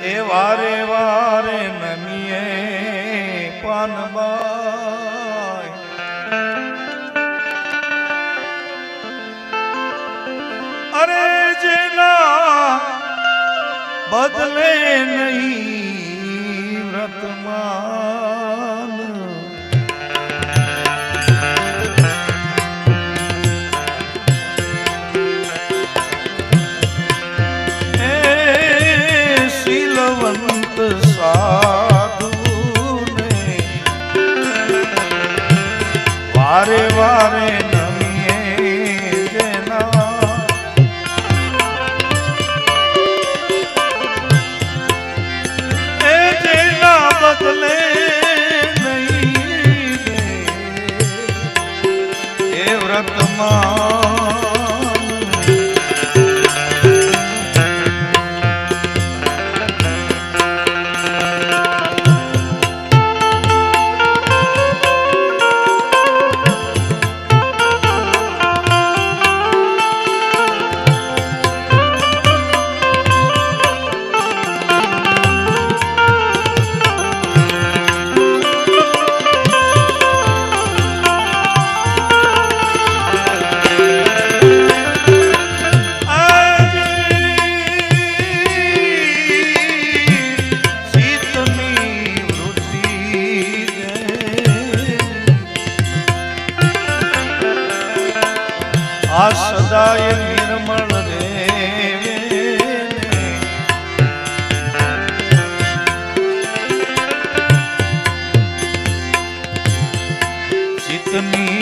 એ વારે વારે નમીએ પાનબાઈ અરે જેના બદલે નહીં વ્રતમાન વારે વારે નમીએ જેના એ એ વ્રતમાં अपनी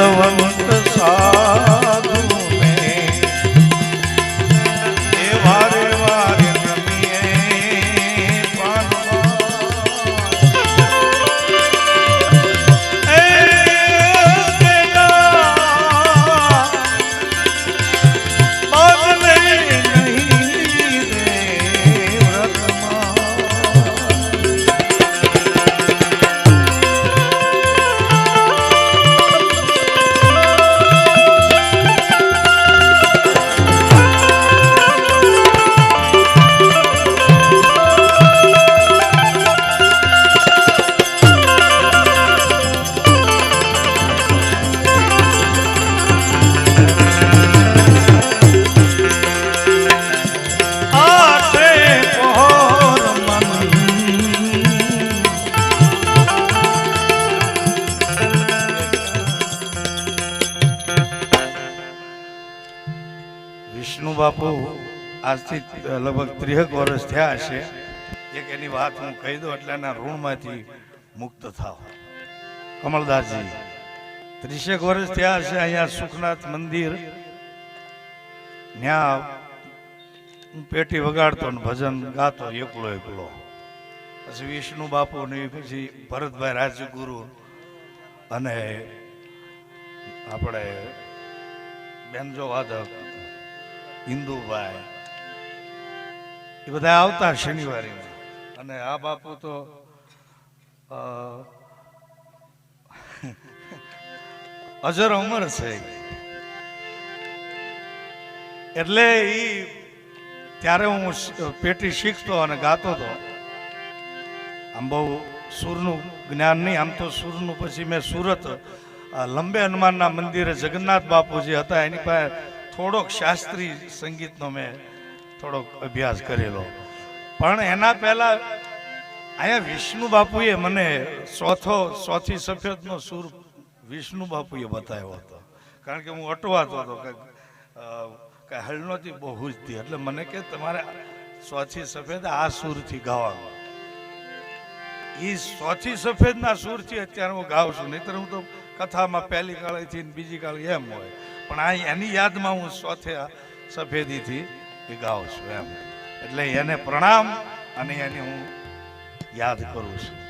બલવંત સા બાપુ આજથી લગભગ ત્રીસેક વર્ષ થયા હશે એક એની વાત હું કહી દઉં, એટલે એના ઋણમાંથી મુક્ત થાવ. કમલદાસજી, ત્રીસેક વર્ષ થયા હશે અહીંયા સુખનાથ મંદિર. ત્યાં હું પેટી વગાડતો ને ભજન ગાતો, એકલો એકલો. પછી વિષ્ણુ બાપુ ને પછી ભરતભાઈ રાજગુરુ અને આપણે બેનજો વાદક હિન્દુભાઈ એ બધા આવતા શનિવારે. અને આ બાપુ તો અજર અમર છે. એટલે એ ત્યારે હું પેટી શીખતો અને ગાતો હતો આમ બહુ સૂરનું જ્ઞાન નહીં, આમ તો સૂરનું પછી મેં સુરત લંબે હનુમાનના મંદિરે જગન્નાથ બાપુજી હતા, એની પાસે થોડોક શાસ્ત્રીય સંગીતનો મેં થોડોક અભ્યાસ કરેલો. પણ એના પહેલા અહીંયા વિષ્ણુ બાપુએ મને ચોથો, ચોથી સફેદનો સૂર વિષ્ણુ બાપુએ બતાવ્યો હતો. કારણ કે હું અટવાતો હતો કે કે નહોતી બહુ હુજતી. એટલે મને કે તમારે ચોથી સફેદ આ સૂરથી ગાવાનો. એ ચોથી સફેદના સૂરથી અત્યારે હું ગાઉં છું. નહીતર હું તો કથામાં પહેલી કાળેથી બીજી કાળે એમ હોય. પણ આ એની યાદમાં હું સોથે સફેદીથી એ ગાઉં છું એમ. એટલે એને પ્રણામ અને એની હું યાદ કરું છું.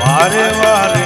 વારે વારે